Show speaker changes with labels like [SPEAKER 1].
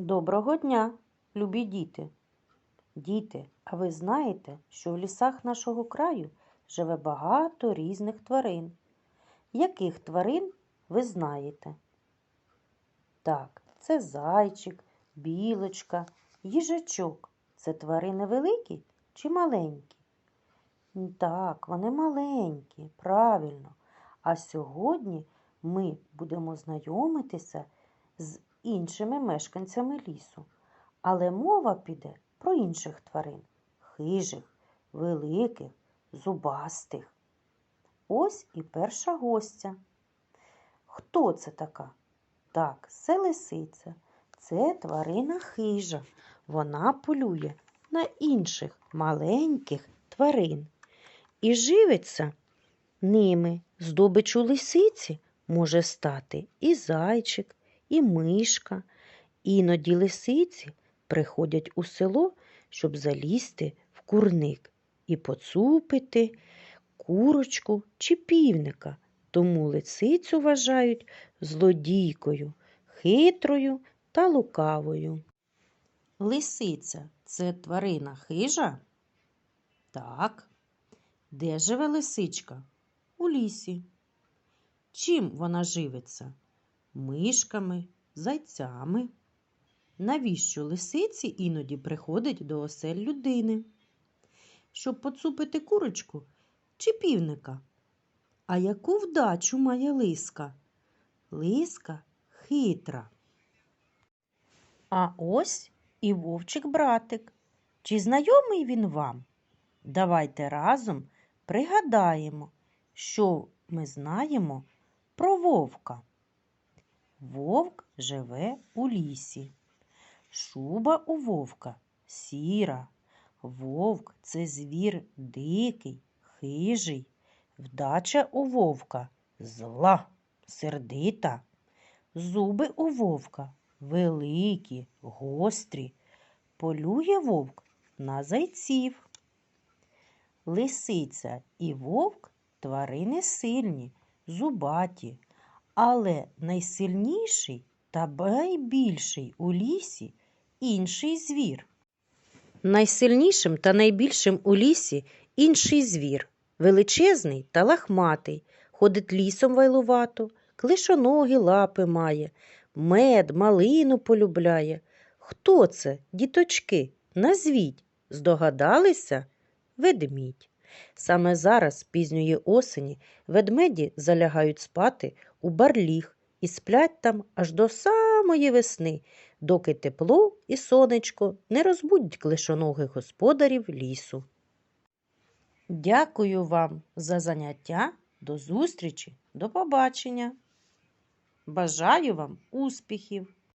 [SPEAKER 1] Доброго дня, любі діти. Діти, а ви знаєте, що в лісах нашого краю живе багато різних тварин? Яких тварин ви знаєте? Так, це зайчик, білочка, їжачок. Це тварини великі чи маленькі? Так, вони маленькі, правильно. А сьогодні ми будемо знайомитися з іншими мешканцями лісу. Але мова піде про інших тварин хижих, великих, зубастих. Ось і перша гостя. Хто це така? Так, це лисиця. Це тварина хижа. Вона полює на інших маленьких тварин і живиться ними. Здобичу лисиці може стати і зайчик, і мишка. Іноді лисиці приходять у село, щоб залізти в курник і поцупити курочку чи півника. Тому лисицю вважають злодійкою, хитрою та лукавою. Лисиця це тварина хижа? Так. Де живе лисичка? У лісі. Чим вона живиться? Мишками, зайцями. Навіщо лисиці іноді приходить до осель людини? Щоб поцупити курочку чи півника? А яку вдачу має лиска? Лиска хитра. А ось і вовчик братик. Чи знайомий він вам? Давайте разом пригадаємо, що ми знаємо про вовка. Вовк живе у лісі. Шуба у вовка сіра. Вовк це звір дикий, хижий. Вдача у вовка зла, сердита. Зуби у вовка великі, гострі. Полює вовк на зайців. Лисиця і вовк тварини сильні, зубаті, але найсильніший та найбільший у лісі інший звір. Найсильнішим та найбільшим у лісі інший звір, величезний та лахматий, ходить лісом вайлувато, клишоногі лапи має, мед, малину полюбляє. Хто це, діточки? Назвіть, здогадалися? Ведмідь. Саме зараз, пізньої осені, ведмеді залягають спати у барліг і сплять там аж до самої весни, доки тепло і сонечко не розбудять клишоногих господарів лісу. Дякую вам за заняття. До зустрічі, до побачення. Бажаю вам успіхів!